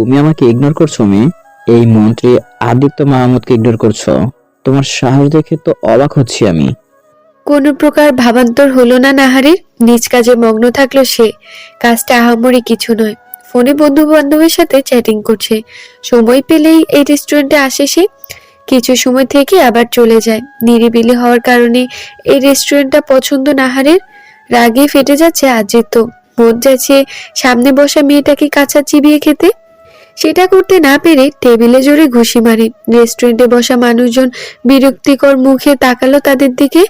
তুমি আমাকে ইগনোর করছ, মেয়ে? এই মন্ত্রী আদিত্য মাহমুদকে ইগনোর করছ। তোমার সাহস দেখে তো অবাক হচ্ছি আমি। কোনো প্রকার ভাবান্তর হলো না নাহারের। নিজ কাজে মগ্ন থাকল সে। কাজটা আহামরি কিছু নয়। ফোনে বন্ধু বান্ধবের সাথে চ্যাটিং করছে। সময় পেলেই এই রেস্টুরেন্টে আসে সে। কিছু সময় থেকে আবার চলে যায়। নিরিবিলি হওয়ার কারণে এই রেস্টুরেন্টটা পছন্দ নাহারের। রাগে ফেটে যাচ্ছে আজের তো মন যাচ্ছে সামনে বসা মেয়েটাকে কাঁচা চিবিয়ে খেতে। সেটা করতে না পেরে টেবিলে জোরে ঘুষি মারে। রেস্টুরেন্টে বসা মানুষজন বিরক্তিকর মুখে তাকালো তাদের দিকে।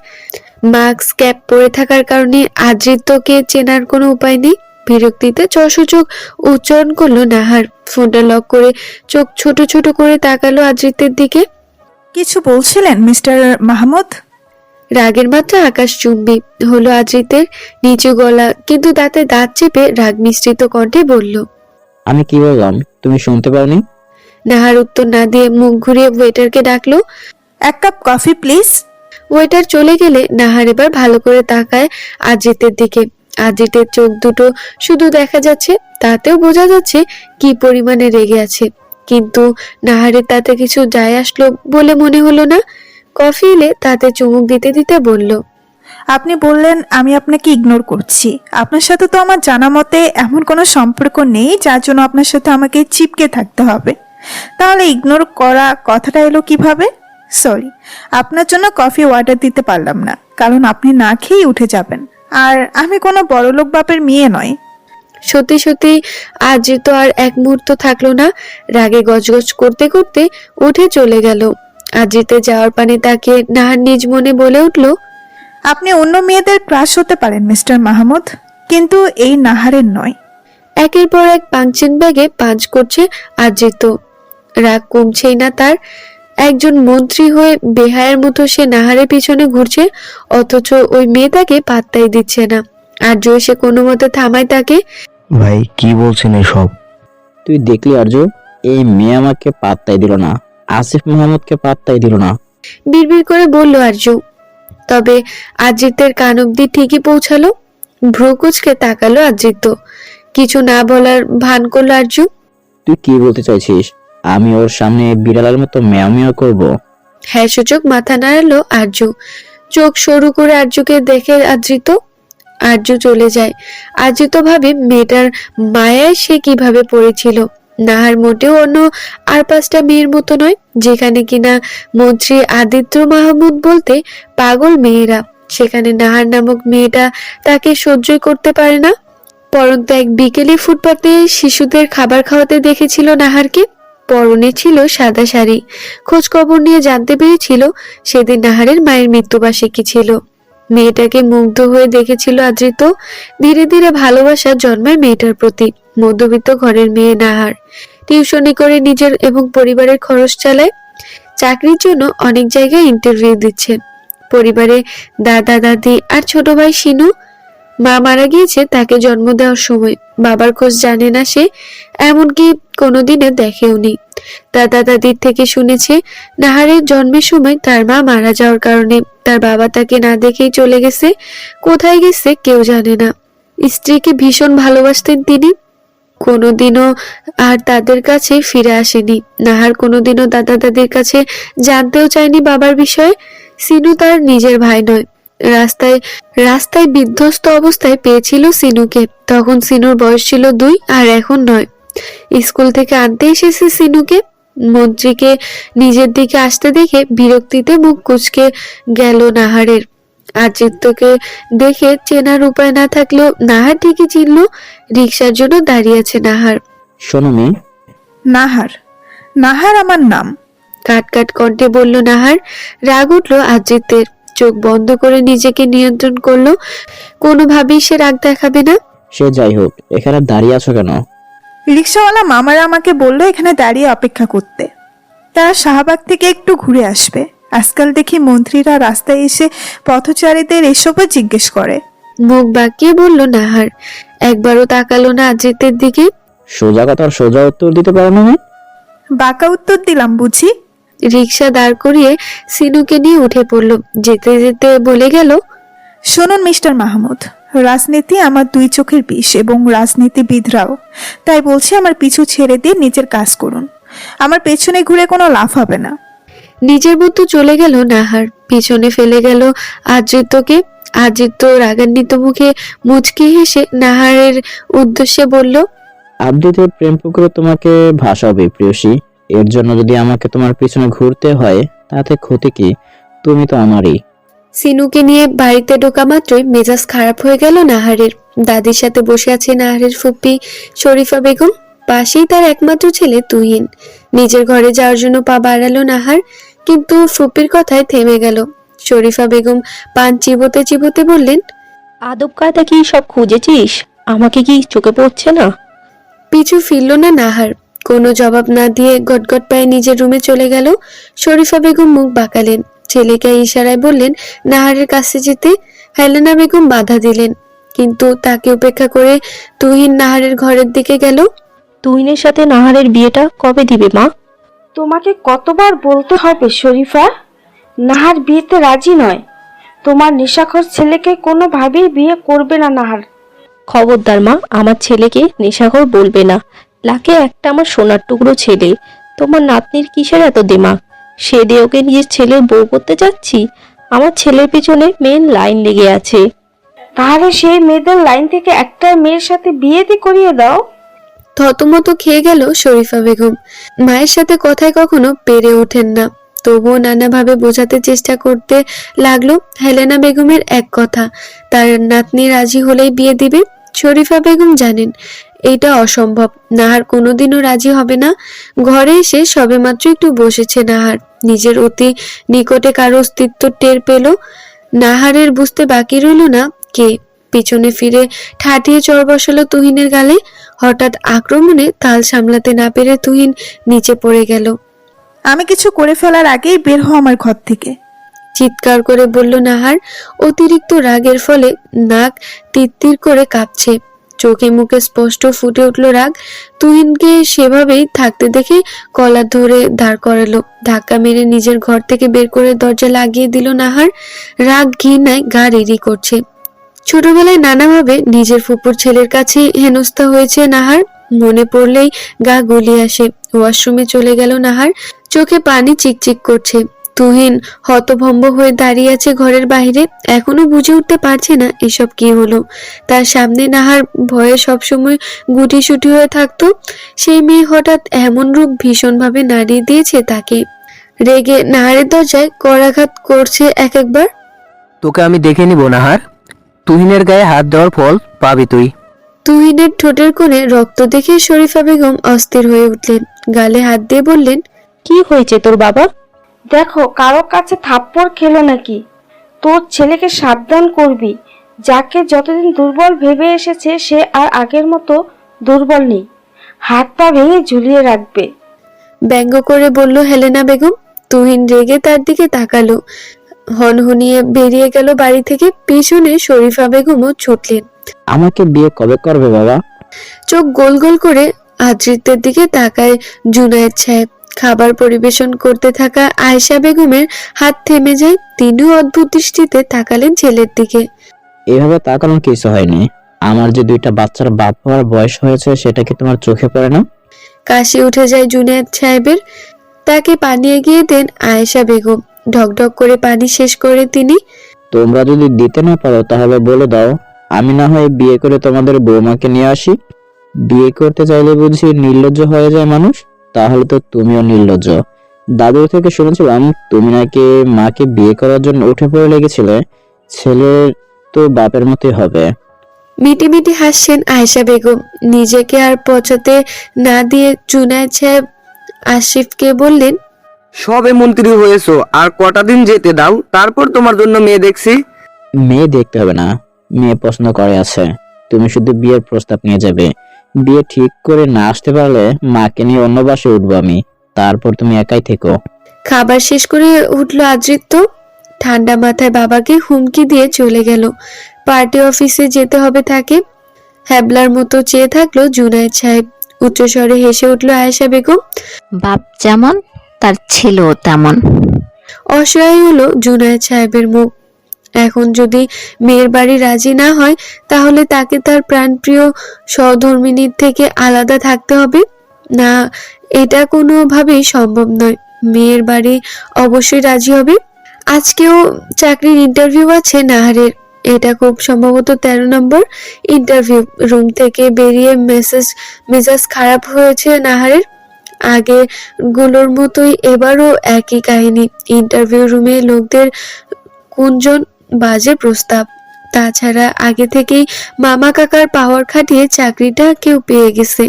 মাস্ক ক্যাপ পরে থাকার কারণে আদৃত্যকে চেনার কোনো উপায় নেই। বিরক্তিতে চসূচক উচ্চারণ করল নাহার। ফোনটা লক করে চোখ ছোট ছোট করে তাকালো আদৃত্যের দিকে। কিছু বলছিলেন মিস্টার মাহমুদ? রাগের মাত্রা আকাশ চুম্বি হলো আদৃতের নিচু গলা কিন্তু দাঁতে দাঁত চেপে রাগ মিশ্রিত কণ্ঠে বলল আমি কি বললাম? তুমি শুনতে পাওনি? নাহার উত্তর না দিয়ে মুখ ঘুরিয়ে ওয়েটারকে ডাকলো, এক কাপ কফি প্লিজ ওয়েটার চলে গেলে নাহার এবার ভালো করে তাকায় আজিতের দিকে। আজিতের চোখ দুটো শুধু দেখা যাচ্ছে, তাতেও বোঝা যাচ্ছে কি পরিমাণে রেগে আছে। কিন্তু নাহারের তাতে কিছু যায় আসলো বলে মনে হলো না। কফি এলে তাতে চুমুক দিতে দিতে বলল আপনি বললেন আমি আপনাকে ইগনোর করছি। আপনার সাথে তো আমার জানা মতে এমন কোনো সম্পর্ক নেই যার জন্য আপনার সাথে আমাকে চিপকে থাকতে হবে। তাহলে ইগনোর করা কথাটা এলো কীভাবে? সরি আপনার জন্য কফি অর্ডার দিতে পারলাম না, কারণ আপনি না খেয়েই উঠে যাবেন। আর আমি কোনো বড়লোক বাপের মেয়ে নয়। সত্যি সত্যি, আজ তো আর এক মুহূর্ত থাকল না। রাগে গজগজ করতে করতে উঠে চলে গেল। আজিতে যাওয়ার পানে তাকে নাহার নিজ মনে বলে উঠল আপনি অন্য মেয়েদের ক্রাশ হতে পারেন মিস্টার মাহমুদ কিন্তু এই নাহারের নয়। একের পর এক পাঞ্চিং ব্যাগে পাঞ্চ করছে আদ্রিত রাগ কমছেই না তার। একজন মন্ত্রী হয়ে বেহায়ের মতো সে নাহারের পিছনে ঘুরছে অথচ ওই মেয়ে তাকে পাত্তাই দিচ্ছে না। আর জয় সে কোনো মতে থামায় তাকে। ভাই কি বলছেন এসব? তুই দেখলি আর্য এই মেয়ে আমাকে পাত্তাই দিল না আসিফ মাহমুদকে পাত্তাই দিল না। বিড়বিড় করে বলল আর্য তবে আদ্রিতের কান অব্দি ঠিকই পৌঁছালো। ভ্রুকুচকে তাকালো আদ্রিত কিছু না বলার ভান করল আর্য তুই কি বলতে চাইছিস? আমি ওর সামনে বিড়ালের মতো ম্যাও ম্যাও করব। হ্যাঁ সূচক মাথা নাড়ালো আর্য চোখ সরু করে আর্যকে দেখে আদৃত আর্য চলে যায়। আর্যিত ভাবে মেয়েটার মায়ায় সে কীভাবে পড়েছিল। নাহার মোটেও অন্য আর পাঁচটা মেয়ের মতো নয়, যেখানে কিনা মন্ত্রী আদিত্য মাহমুদ বলতে পাগল মেয়েরা। সেখানে নাহার নামক মেয়েটা তাকে সহ্যই করতে পারে না। পরন্তু এক বিকেলে ফুটপাতে শিশুদের খাবার খাওয়াতে দেখেছিল নাহারকে। পরনে ছিল সাদা শাড়ি। খোঁজ খবর নিয়ে জানতে পেরেছিল সেদিন নাহারের মায়ের মৃত্যুবার্ষিকী ছিল। মেয়েটাকে মুগ্ধ হয়ে দেখেছিল আদৃত। ধীরে ধীরে ভালোবাসা জন্মায় মেয়েটার প্রতি। মধ্যবিত্ত ঘরের মেয়ে নাহার। টিউশনি করে নিজের এবং পরিবারের খরচ চালায়। চাকরির জন্য অনেক জায়গায় ইন্টারভিউ দিচ্ছে পরিবারে দাদা, দাদি আর ছোট ভাই শিনু। মা মারা গিয়েছে তাকে জন্ম দেওয়ার সময়। বাবার খোঁজ জানে না সে, এমনকি কোনোদিনে দেখেওনি দাদা, দাদির থেকে শুনেছে, নাহারের জন্মের সময় তার মা মারা যাওয়ার কারণে তার বাবা তাকে না দেখেই চলে গেছে। কোথায় গেছে কেউ জানে না। স্ত্রীকে ভীষণ ভালোবাসতেন তিনি। কোনোদিনও আর তাদের কাছে ফিরে আসেনি। নাহার কোনোদিনও দাদা দাদির কাছে জানতেও চায়নি বাবার বিষয়ে। সিনু তার নিজের ভাই নয়। রাস্তায় রাস্তায় বিধ্বস্ত অবস্থায় পেয়েছিল সিনুকে। তখন সিনুর বয়স ছিল দুই আর এখন নয়। স্কুল থেকে আনতে এসেছে সিনুকে। মন্ত্রীকে নিজের দিকে আসতে দেখে বিরক্তিতে মুখ কুচকে গেল নাহারের। আদিত্যকে দেখে চেনার উপায় না থাকলেও নাহার ঠিকই চিনল রিক্সার জন্য দাঁড়িয়ে আছে নাহার। শোনো মেয়ে। নাহার নাহার আমার নাম। কাট কাট কণ্ঠে বলল নাহার। রাগ উঠল আদ্রিতের চোখ বন্ধ করে নিজেকে নিয়ন্ত্রণ করল। কোনোভাবেই সে রাগ দেখাবে না। সে যাই হোক এখানে দাঁড়িয়ে আছো কেন? রিক্সাওয়ালা মামারা আমাকে বলল এখানে দাঁড়িয়ে অপেক্ষা করতে। তারা শাহবাগ থেকে একটু ঘুরে আসবে। আজকাল দেখি মন্ত্রীরা রাস্তায় এসে পথচারীদের এসবও জিজ্ঞেস করে। মুখ বাঁকিয়ে বলল নাহার একবারও তাকালো না আদ্রিতের দিকে? সোজা কথার সোজা উত্তর দিতে পারো না বাঁকা উত্তর দিলাম বুঝি? রিক্সা দাঁড় করিয়ে সিনুকে নিয়ে উঠে পড়ল। যেতে যেতে বলে গেল শুনুন মিস্টার মাহমুদ রাজনীতি আমার দুই চোখের বিষ এবং রাজনীতিবিদরাও। তাই বলছি আমার পিছু ছেড়ে দিয়ে নিজের কাজ করুন। আমার পেছনে ঘুরে কোনো লাভ হবে না। নিজের মতো চলে গেল নাহার। পিছনে ফেলে গেল আদ্রিত্যকে আদ্রিত্য রাগান্বিত মুখে মুচকি হেসে নাহারের উদ্দেশ্যে বলল আবৃতের প্রেম পুকুরে তোমাকে ভাসাবে প্রিয়সী। এর জন্য যদি আমাকে তোমার পিছনে ঘুরতে হয় তাতে ক্ষতি কি? তুমি তো আমারই। সিনুকে নিয়ে বাড়িতে ঢোকা মাত্রই মেজাজ খারাপ হয়ে গেল নাহারের। দাদির সাথে বসে আছে নাহারের ফুপ্পি শরীফা বেগম। পাশেই তার একমাত্র ছেলে তুহিন। নিজের ঘরে যাওয়ার জন্য পা বাড়ালো নাহার। কিন্তু ফুপ্পির কথায় থেমে গেল। শরীফা বেগম পান চিবোতে চিবোতে বললেন আদব কায়দা কি সব খুঁজেছিস? আমাকে কি চোখে পড়ছে না? পিছু ফিরল না নাহার। কোনো জবাব না দিয়ে গটগট পায়ে নিজের রুমে চলে গেল। শরীফা বেগম মুখ বাঁকালেন। ছেলেকে ইশারায় বললেন নাহারের কাছে যেতে হেলেনা বেগম বাধা দিলেন। কিন্তু তাকে উপেক্ষা করে তুহিন নাহারের ঘরের দিকে গেল। তুহিনের সাথে নাহারের বিয়েটা কবে দিবে মা? তোমাকে কতবার বলতে হবে শরীফা? নাহার বিয়েতে রাজি নয়। তোমার নেশাখোর ছেলেকে কোনোভাবেই বিয়ে করবে না নাহার। খবরদার মা আমার ছেলেকে নেশাখোর বলবে না। লাকে একটা আমার সোনার টুকরো ছেলে। তোমার নাতনির কিসের এত দিমাগ? সে দিয়ে ওকে নিজের ছেলের বউ করতে যাচ্ছি? আমার ছেলের পেছনে মেন লাইন লেগে আছে। তাহলে সেই মেয়েদের লাইন থেকে একটা মেয়ের সাথে বিয়েতে করিয়ে দাও। থতমত খেয়ে গেল শরীফা বেগম। মায়ের সাথে কথায় কখনো পেরে ওঠেন না। তবুও নানাভাবে বোঝাতে চেষ্টা করতে লাগল হেলেনা বেগমের এক কথা। তার নাতনি রাজি হলেই বিয়ে দিবে? শরীফা বেগম জানেন এটা অসম্ভব। নাহার কোনোদিনও রাজি হবে না। ঘরে এসে সবেমাত্র একটু বসেছে নাহার। নিজের অতি নিকটে কারও অস্তিত্ব টের পেল। নাহারের বুঝতে বাকি রইল না কে। পিছনে ফিরে ঠাটিয়ে চর বসালো তুহিনের গালে। হঠাৎ আক্রমণে তাল সামলাতে না পেরে তুহিন নিচে পড়ে গেল। আমি কিছু করে ফেলার আগেই বের হও আমার ঘর থেকে। চিৎকার করে বলল নাহার অতিরিক্ত রাগের ফলে নাক তিত্তির করে কাঁপছে। চোখে মুখে স্পষ্ট ফুটে উঠল রাগ। তুহিনকে সেভাবেই থাকতে দেখে কলার ধরে দাঁড় করালো। ধাক্কা মেরে নিজের ঘর থেকে বের করে দরজা লাগিয়ে দিল নাহার রাগ ঘৃণায় গা রিরি করছে। ছোটবেলায় নানাভাবে নিজের ফুপুর ছেলের কাছে হেনস্থা হয়েছে নাহার। মনে পড়লেই গা গলিয়ে আসে। ওয়াশরুমে চলে গেল নাহার। চোখে পানি চিকচিক করছে। তুহিন হতভম্ব হয়ে দাঁড়িয়ে আছে ঘরের বাইরে এখনও বুঝে উঠতে পারছে না এসব কি হলো। তার সামনে নাহার ভয়ে সবসময় গুটিসুটি হয়ে থাকতো। সেই মেয়ে হঠাৎ এমন রূপ ভীষণভাবে নাড়িয়ে দিয়েছে তাকে। রেগে নাহারের দরজায় করাঘাত করছে এক একবার। তোকে আমি দেখে নিব, নাহার। তুহিনের গায়ে হাত দেওয়ার ফল পাবি তুই। তুহিনের ঠোঁটের কোণে রক্ত দেখে শরীফা বেগম অস্থির হয়ে উঠলেন। গালে হাত দিয়ে বললেন কি হয়েছে তোর বাবা? দেখো কারও কাছে থাপ্পড় খেলো নাকি? তোর ছেলেকে সাবধান করবি। যাকে যতদিন দুর্বল ভেবে এসেছে সে আর আগের মতো দুর্বল নেই। হাত পা ভেঙে ঝুলিয়ে রাখবে। ব্যঙ্গ করে বলল হেলেনা বেগম। তুহিন রেগে তার দিকে তাকালো। হনহনিয়ে বেরিয়ে গেল বাড়ি থেকে। পিছনে শরীফা বেগমও ছুটলেন। আমাকে বিয়ে কবে করবে বাবা? চোখ গোল গোল করে আদ্রিত্যের দিকে তাকায় জুনায়েদ সাহেব। খাবার পরিবেশন করতে থাকা আয়েশা বেগমের হাত থেমে যায়। তিনিও অদ্ভুত দৃষ্টিতে তাকালেন ছেলের দিকে। এভাবে তাকানোর কিছু হয়নি। আমার যে দুইটা বাচ্চার বাপ হওয়ার বয়স হয়েছে সেটা কি তোমার চোখে পড়ে না? কাশি উঠে যায় জুনায়েদ সাহেবের। তাকে পানি এগিয়ে দেন আয়েশা বেগম। ঢকঢক করে পানি শেষ করে তিনি তোমরা যদি দিতে না পারো তাহলে বলে দাও আমি না হয় বিয়ে করে তোমাদের বৌমাকে নিয়ে আসি। বিয়ে করতে চাইলে বুঝি নির্লজ্জ হয়ে যায় মানুষ তাহলে তো তুমিও নির্লজ্জ। দাদুর থেকে শুনেছিলাম তুমি নাকি মাকে বিয়ে করার জন্য উঠে পড়ে লেগেছিলে ছেলের তো বাপের মতোই হবে। মিটি মিটি হাসছেন আয়েশা বেগম। নিজেকে আর পচাতে না দিয়ে জুনায়েদ সাহেব আশিফকে বললেন সবে মন্ত্রী হয়েছো আর কটা দিন যেতে দাও তারপর তোমার জন্য মেয়ে দেখছি। মেয়ে দেখতে হবে না মেয়ে প্রশ্ন করে আছে তুমি শুধু বিয়ের প্রস্তাব নিয়ে যাবে। বিয়ে ঠিক করে না আসতে পারলে মাকে নিয়ে অন্য বাসে উঠবো আমি তারপর তুমি একাই থেকো। খাবার শেষ করে উঠল আদৃত্য। ঠান্ডা মাথায় বাবাকে হুমকি দিয়ে চলে গেল। পার্টি অফিসে যেতে হবে তাকে। হ্যাবলার মতো চেয়ে থাকল জুনায়েদ সাহেব। উচ্চস্বরে হেসে উঠল আয়েশা বেগম বাপ যেমন তার ছেলেও তেমন। অসহায় হলো জুনায়েদ সাহেবের মুখ। এখন যদি মেয়ের বাড়ি রাজি না হয় তাহলে তাকে তার প্রাণপ্রিয় সহধর্মিনীর থেকে আলাদা থাকতে হবে? না এটা কোনোভাবেই সম্ভব নয়। মেয়ের বাড়ি অবশ্যই রাজি হবে। আজকেও চাকরির ইন্টারভিউ আছে নাহারের। এটা খুব সম্ভবত তেরো নম্বর ইন্টারভিউ রুম থেকে বেরিয়ে মেসেজ মেজাজ খারাপ হয়েছে নাহারের। আগে গুলোর মতোই এবারও একই কাহিনী। ইন্টারভিউ রুমে লোকদের কোনজন বাজে প্রস্তাব। তাছাড়া আগে থেকেই মামা কাকার পাওয়ার খাটিয়ে চাকরিটা কেউ পেয়ে গেছে।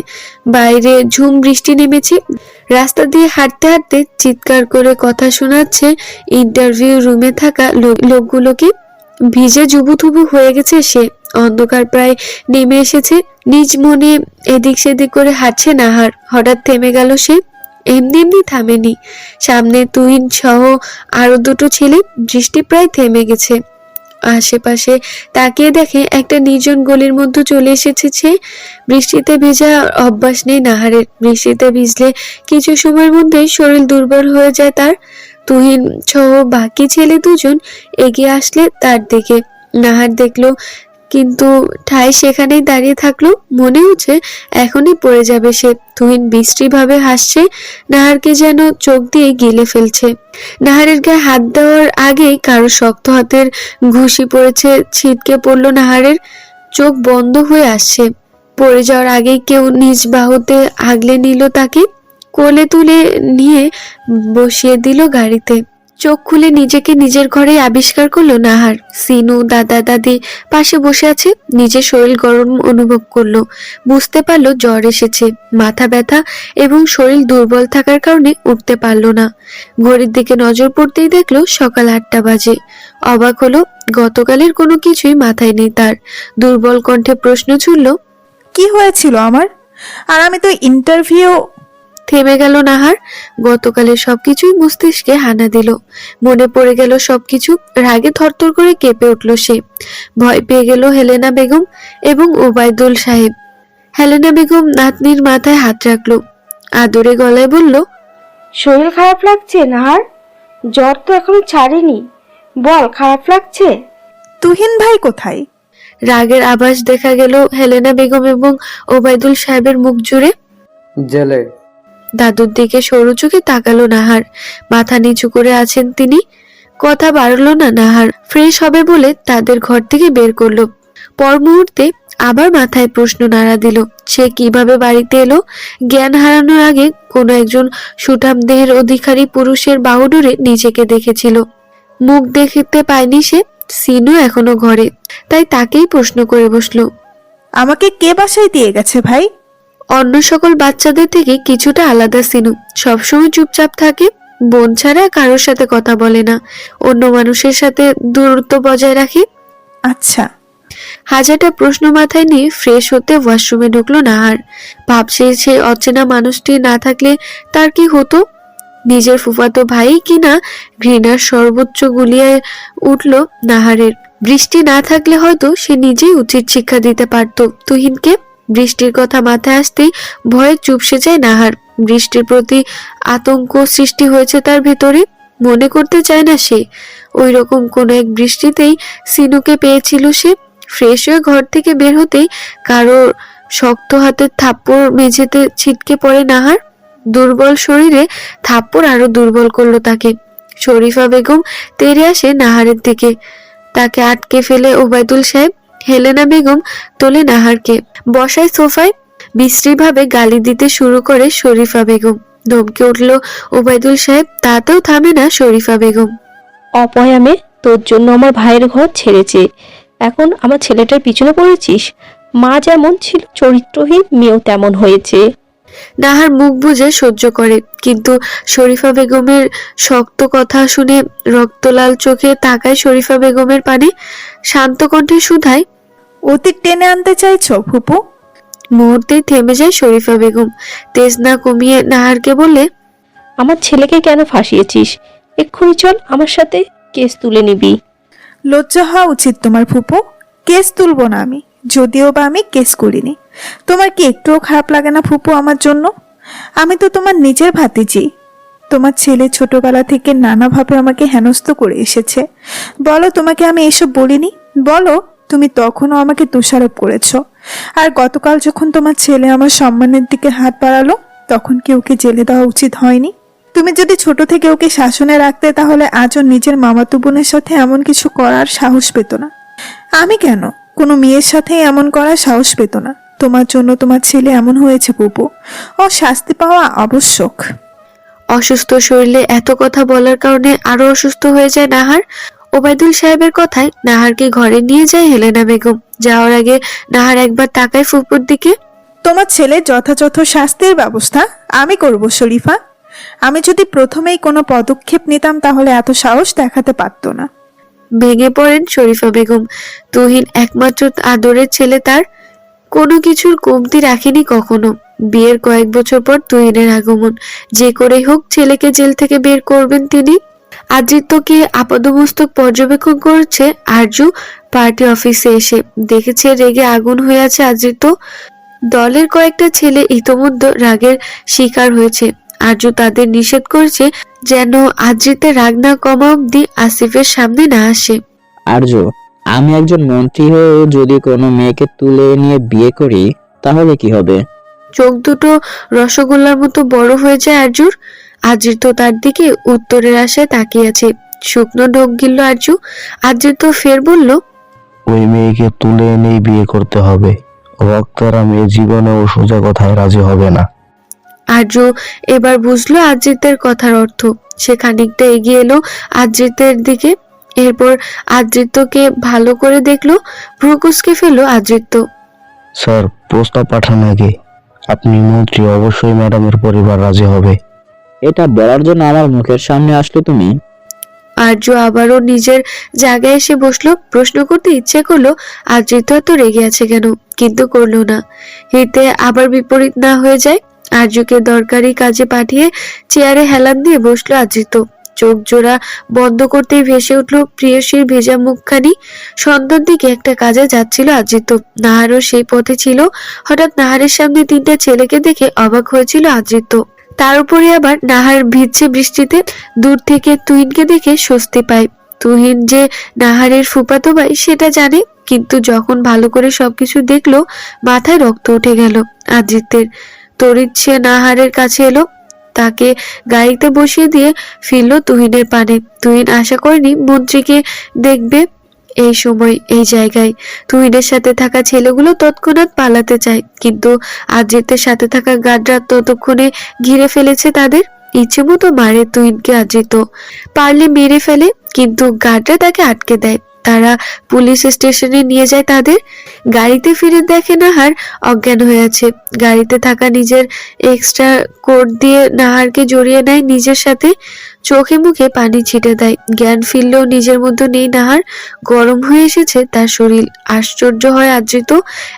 বাইরে ঝুম বৃষ্টি নেমেছে। রাস্তা দিয়ে হাঁটতে হাঁটতে চিৎকার করে কথা শোনাচ্ছে ইন্টারভিউ রুমে থাকা লোকগুলোকে। ভিজে জুবুথুবু হয়ে গেছে সে। অন্ধকার প্রায় নেমে এসেছে। নিজ মনে এদিক সেদিক করে হাঁটছে নাহার। হঠাৎ থেমে গেল সে। এমনি এমনি থামেনি। সামনে তুহিন সহ আরও দুটো ছেলে বৃষ্টি প্রায় থেমে গেছে। আশেপাশে তাকিয়ে দেখে একটা নির্জন গলির মধ্যে চলে এসেছে সে। বৃষ্টিতে ভেজা অভ্যাস নেই নাহারের। বৃষ্টিতে ভিজলে কিছু সময়ের মধ্যেই শরীর দুর্বল হয়ে যায় তার। তুহিন সহ বাকি ছেলে দুজন এগিয়ে আসলে তার দিকে। নাহার দেখল, কিন্তু ঠাই সেখানেই দাঁড়িয়ে থাকল, মনে হচ্ছে এখনই পড়ে যাবে সে। তুহিন বিশ্রীভাবে হাসছে, নাহারকে যেন চোখ দিয়ে গিলে ফেলছে। নাহারের গায়ে হাত দেওয়ার আগেই কারও শক্ত হাতের ঘুষি পড়েছে, ছিটকে পড়ল নাহারের। চোখ বন্ধ হয়ে আসছে। পড়ে যাওয়ার আগেই কেউ নিজ বাহুতে আগলে নিল তাকে। কোলে তুলে নিয়ে বসিয়ে দিল গাড়িতে। চোখ খুলে নিজেকে নিজের ঘরে আবিষ্কার করল নাহার। সিনু, দাদা, দাদি পাশে বসে আছে, নিজের শরীর গরম অনুভব করল। বুঝতে পারল জ্বর এসেছে, মাথা ব্যথা এবং শরীর দুর্বল থাকার কারণে উঠতে পারল না। ঘড়ির দিকে নজর পড়তেই দেখল সকাল আটটা বাজে। অবাক হলো, গতকালের কোনো কিছুই মাথায় নেই তার। দুর্বল কণ্ঠে প্রশ্ন ছুড়ল, কি হয়েছিল আমার? আর আমি তো ইন্টারভিউ থেমে গেল নাহার। গতকালের সবকিছুই মস্তিষ্কে হানা দিল। মনে পড়ে গেল সবকিছু রাগে থরথর করে কেঁপে উঠল সে। ভয় পেয়ে গেল হেলেনা বেগম এবং ওবায়দুল সাহেব। হেলেনা বেগম নাতনির মাথায় হাত রাখল। আদরে গলায় বলল শরীর খারাপ লাগছে নাহার? জ্বর তো এখনও ছাড়েনি। বল খারাপ লাগছে? তুহিন ভাই কোথায়? রাগের আভাস দেখা গেল হেলেনা বেগম এবং ওবায়দুল সাহেবের মুখ জুড়ে। জেলে। দাদুর দিকে সরু চোখে তাকালো নাহার। মাথা নিচু করে আছেন তিনি। কথা বাড়লো না নাহার। ফ্রেশ হবে বলে তাদের ঘর থেকে বের করল। পর মুহূর্তে আবার মাথায় প্রশ্ন নাড়া দিল, সে কীভাবে বাড়িতে এলো? জ্ঞান হারানোর আগে কোনো একজন সুঠাম দেহের অধিকারী পুরুষের বাহুডোরে নিজেকে দেখেছিল। মুখ দেখতে পায়নি সে, সিনু এখনও ঘরে, তাই তাকেই প্রশ্ন করে বসল। আমাকে কে বাসায় দিয়ে গেছে ভাই? অন্য সকল বাচ্চাদের থেকে কিছুটা আলাদা সিনু। সবসময় চুপচাপ থাকে বোন ছাড়া কারোর সাথে কথা বলে না। অন্য মানুষের সাথে দূরত্ব বজায় রাখে। আচ্ছা। হাজারটা প্রশ্ন মাথায় নিয়ে ফ্রেশ হতে ওয়াশরুমে ঢুকলো নাহার। ভাবছে সেই অচেনা মানুষটি না থাকলে তার কি হতো? নিজের ফুফাতো ভাই কিনা ঘৃণার সর্বোচ্চ গুলিয়ে উঠল নাহারের। বৃষ্টি না থাকলে হয়তো সে নিজেই উচিত শিক্ষা দিতে পারত। তুহিনকে বৃষ্টির কথা মাথায় আসতেই ভয়ে চুপসে যায় নাহার। বৃষ্টির প্রতি আতঙ্ক সৃষ্টি হয়েছে তার ভেতরে। মনে করতে চায় না সে। ওই রকম কোনো এক বৃষ্টিতেই সিনুকে পেয়েছিল সে। ফ্রেশ হয়ে ঘর থেকে বের হতেই কারও শক্ত হাতের থাপ্পড় মেঝেতে ছিটকে পড়ে নাহার। দুর্বল শরীরে থাপ্পড় আরও দুর্বল করল তাকে। শরীফা বেগম তেড়ে আসে নাহারের দিকে। তাকে আটকে ফেলে ওবায়দুল সাহেব হেলেনা বেগম তোলে নাহারকে। বসায় সোফায় বিশ্রীভাবে গালি দিতে শুরু করে শরীফা বেগম। ধমকে উঠল, ওবায়দুল সাহেব, তাতেও থামে না শরীফা বেগম। অপয়ামে তোর জন্য আমার ভাইয়ের ঘর ছেড়েছে। এখন আমার ছেলেটার পিছনে পড়েছিস? মা যেমন ছিল চরিত্রহীন, মেয়েও তেমন হয়েছে। নাহার মুখ বুজে সহ্য করে। কিন্তু শরীফা বেগমের শক্ত কথা শুনে রক্তলাল চোখে তাকায় শরীফা বেগমের পানে। শান্ত কণ্ঠে শুধায় অতীত টেনে আনতে চাইছো ফুপু? মুহূর্তেই থেমে যায় শরীফা বেগম। তেজ না কমিয়ে নাহারকে বলে আমার ছেলেকে কেন ফাঁসিয়েছিস? এক্ষুনি চল আমার সাথে কেস তুলে নিবি। লজ্জা হওয়া উচিত তোমার ফুপু। কেস তুলবো না আমি। যদিও বা আমি কেস করিনি। তোমার কি একটুও খারাপ লাগে না ফুপু আমার জন্য? আমি তো তোমার নিজের ভাতিজি। তোমার ছেলে ছোটবেলা থেকে নানাভাবে আমাকে হেনস্থ করে এসেছে। বলো, তোমাকে আমি এসব বলিনি? বলো, তুমি তখনও আমাকে দোষারোপ করেছ। আর গতকাল যখন তোমার ছেলে আমার সম্মানের দিকে হাত বাড়ালো, তখন কি ওকে জেলে দেওয়া উচিত হয়নি? তুমি যদি ছোট থেকে ওকে শাসনে রাখতে, তাহলে আজও নিজের মামাতো বোনের সাথে এমন কিছু করার সাহস পেত না। আমি কেন? কোনো মেয়ের সাথে এমন করার সাহস পেত না। তোমার জন্য তোমার ছেলে এমন হয়েছে পুপু ও শাস্তি পাওয়া আবশ্যক। অসুস্থ শরীরে এত কথা বলার কারণে আরও অসুস্থ হয়ে যায় নাহার। ওবায়দুল সাহেবের কথায় নাহারকে ঘরে নিয়ে যায় হেলেনা বেগম। যাওয়ার আগে নাহার একবার তাকায় ফুপুর দিকে। তোমার ছেলে যথাযথ শাস্তির ব্যবস্থা আমি করব শরীফা। আমি যদি প্রথমেই কোনো পদক্ষেপ নিতাম তাহলে এত সাহস দেখাতে পারতো না। ভেঙে পড়েন শরীফা বেগম। তুহিন একমাত্র আদরের ছেলে তার। কোনো কিছুর কমতি রাখেনি কখনো। বিয়ের কয়েক বছর পর তুহিনের আগমন। যে করেই হোক ছেলেকে জেল থেকে বের করবেন তিনি। আদিত্যকে আপাদমস্তক পর্যবেক্ষণ করছে আরজু পার্টি অফিসে এসে। দেখেছে রেগে আগুন হয়ে আছে আদিত্য। দলের কয়েকটা ছেলে ইতোমধ্যে রাগের শিকার হয়েছে। আরজু তাদের নিষেধ করছে যেন আদ্রিতে রাগ না কমা অব্দি আসিফের সামনে না আসে। আর্য আমি একজন মন্ত্রী হয়ে যদি কোনো মেয়েকে তুলে নিয়ে বিয়ে করি তাহলে কি হবে? চোখ দুটো রসগোল্লার মতো বড় হয়ে যায় আরজুর তো তার দিকে উত্তরের আশায় তাকিয়ে আছে। শুকনো ঢোক গিলল আরজু তো ফের বলল ওই মেয়েকে তুলে এনেই বিয়ে করতে হবে। রক্তারা মেয়ে জীবনে ও সোজা কথায় রাজি হবে না। আর্য এবার বুঝলো আদ্রিতের কথার অর্থ। সে খানিকটা এগিয়ে এলো আদ্রিতের দিকে। এরপর আদ্রিত্যকে ভালো করে দেখল ভ্রুকুসকে ফেলো আদ্রিত্য স্যার প্রস্তাব পাঠান আগে। আপনি মন্ত্রী অবশ্যই ম্যাডামের পরিবার রাজি হবে। এটা বলার জন্য আমার মুখের সামনে আসলে তুমি? আর্য আবারও নিজের জায়গায় এসে বসল। প্রশ্ন করতে ইচ্ছে করল আদ্রিত তো রেগে আছে কেন? কিন্তু করল না। হিতে আবার বিপরীত না হয়ে যায়। আর্যকে দরকারি কাজে পাঠিয়ে চেয়ারে হেলান দিয়ে বসল আদ্রিত চোখ জোড়া বন্ধ করতেই ভেসে উঠল প্রিয়সীর ভেজা মুখখানি। সন্ধ্যার দিকে একটা কাজে যাচ্ছিল আদ্রিত নাহারও সেই পথে ছিল। হঠাৎ নাহারের সামনে তিনটা ছেলেকে দেখে অবাক হয়েছিল আদ্রিত তার উপরে আবার নাহার ভিজছে বৃষ্টিতে। দূর থেকে তুহিনকে দেখে স্বস্তি পায়। তুহিন যে নাহারের ফুপাতো ভাই, সেটা জানে। কিন্তু যখন ভালো করে সবকিছু দেখল, মাথায় রক্ত উঠে গেল আদিত্যের। তড়িৎ সে নাহারের কাছে এলো। তাকে গাড়িতে বসিয়ে দিয়ে ফিরল তুহিনের পানে। তুহিন আশা করেনি মন্ত্রীকে দেখবে। এই সময়, এই জায়গায়। তুহিনের সাথে থাকা ছেলেগুলো তৎক্ষণাৎ পালাতে চায়, কিন্তু আদ্রিতের সাথে থাকা গার্ডরা ততক্ষণে ঘিরে ফেলেছে তাদের। ইচ্ছে মতো মারে তুহিনকে আদ্রিত। পারলে মেরে ফেলে, কিন্তু গার্ডরা তাকে আটকে দেয়। তারা পুলিশ স্টেশনে নিয়ে যায় তাদের। গাড়িতে ফিরে দেখে নাহার অজ্ঞান হয়ে আছে। গাড়িতে থাকা নিজের এক্সট্রা কোট দিয়ে নাহারকে জড়িয়ে নেয় নিজের সাথে। চোখে মুখে পানি ছিটে দেয়। জ্ঞান ফিরলেও নিজের মধ্যে নেই নাহার। গরম হয়ে এসেছে তার শরীর। আশ্চর্য হয় আদৃত।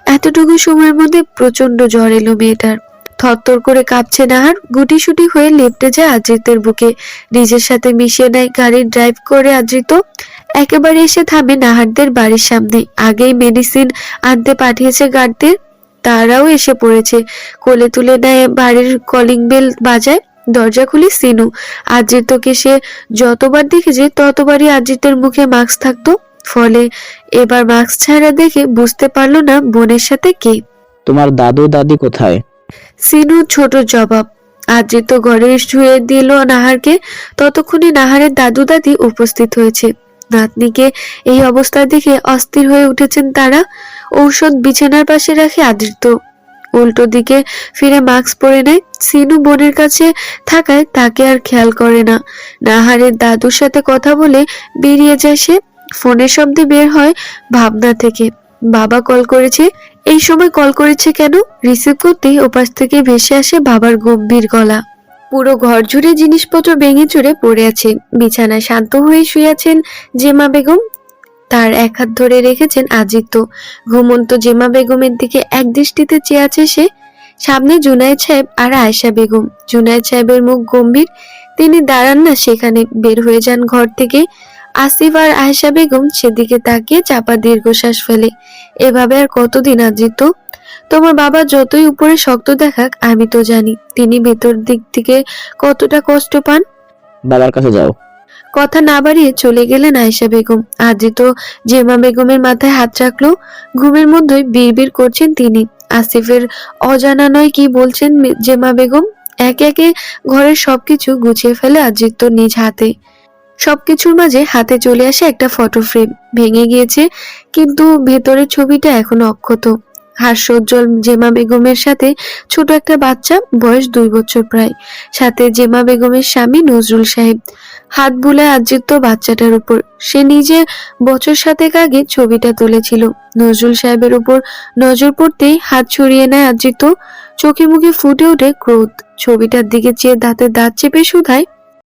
এতটুকু সময়ের মধ্যে প্রচণ্ড জ্বর এলো মেয়েটার। থরথর করে কাঁপছে নাহার। গুটিসুটি হয়ে লেপটে যায় আদৃতের বুকে। নিজের সাথে মিশিয়ে নেয় গাড়ি ড্রাইভ করে আদ্রিত একেবারে এসে থামে নাহারদের বাড়ির সামনে। আগেই মেডিসিন আনতে পাঠিয়েছে গার্ডদের তারাও এসে পড়েছে। কোলে তুলে নেয় বাড়ির কলিং বেল বাজায় দরজা খুলে সিনু। আদ্রিতকে সে যতবার দেখেছে ততবারই আদ্রিতের মুখে মাস্ক থাকতো। ফলে এবার মাস্ক ছাড়া দেখে বুঝতে পারল না বোনের সাথে কে। তোমার দাদু দাদি কোথায়? সিনু ছোট জবাব। আদ্রিত ঘরে শুয়ে দিল নাহারকে। ততক্ষণে নাহারের দাদু দাদি উপস্থিত হয়েছে। নাতনিকে এই অবস্থা দেখে অস্থির হয়ে উঠেছেন তারা। ঔষধ বিছানার পাশে রাখে আদৃত উল্টো দিকে ফিরে মাস্ক পরে নেয়। সিনু বোনের কাছে থাকায় তাকে আর খেয়াল করে না। নাহারের দাদুর সাথে কথা বলে বেরিয়ে যায় সে। ফোনের শব্দে বের হয় ভাবনা থেকে। বাবা কল করেছে। এই সময় কল করেছে কেন? রিসিভ করতেই ওপাশ থেকে ভেসে আসে বাবার গম্ভীর গলা। পুরো ঘর জুড়ে জিনিসপত্র ভেঙে চুরে পড়ে আছে। বিছানায় শান্ত হয়ে শুয়ে আছেন জেমা বেগম। তার এক হাত ধরে রেখেছেন আজিত্য ঘুমন্ত জেমা বেগমের দিকে এক দৃষ্টিতে চেয়ে আছে সে। সামনে জুনায়েদ সাহেব আর আয়েশা বেগম। জুনায়েদ সাহেবের মুখ গম্ভীর। তিনি দাঁড়ান না সেখানে, বের হয়ে যান ঘর থেকে। আসিফ আর আয়েশা বেগম সেদিকে তাকিয়ে চাপা দীর্ঘশ্বাস ফেলে। এভাবে আর কতদিন আদৃত তোমার বাবা যতই উপরে শক্ত দেখাক আমি তো জানি তিনি ভেতর দিক থেকে কতটা কষ্ট পান। বাবার কাছে যাও। কথা না বাড়িয়ে চলে গেলেন আয়েশা বেগম। আদ্রিত জেমা বেগমের মাথায় হাত রাখল। ঘুমের মধ্যেই বিড়বিড় করছেন তিনি। আসিফের অজানা নয় কি বলছেন জেমা বেগম? একে একে ঘরের সবকিছু গুছিয়ে ফেলে আদ্রিত নিজ হাতে। সবকিছুর মাঝে হাতে চলে আসে একটা ফটো ফ্রেম। ভেঙে গিয়েছে কিন্তু ভেতরের ছবিটা এখনও অক্ষত। হাস্যোজ্জ্বল জেমা বেগমের সাথে ছোট একটা বাচ্চা, বয়স দুই বছর প্রায়। সাথে জেমা বেগমের স্বামী নজরুল সাহেব। হাত বুলায় আদৃত্য বাচ্চাটার উপর। সে নিজে বছর সাতেক আগে ছবিটা তুলেছিল। নজরুল সাহেবের উপর নজর পড়তেই হাত ছড়িয়ে নেয় আদৃত্য চোখে মুখে ফুটে ওঠে ক্রোধ। ছবিটার দিকে চেয়ে দাঁতে দাঁত চেপে শুধায়